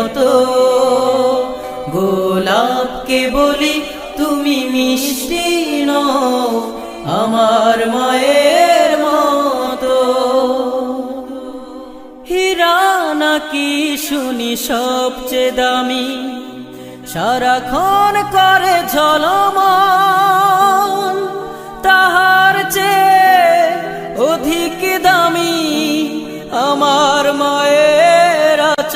মতো। গোলাপকে বলি তুমি মিষ্টি আমার মায়ের মতো। হীরা নাকি শুনি সবচেয়ে দামি, সারাক্ষণ করে ঝলমন তাহার চেয়ে অধিক দামি আমার মায়ের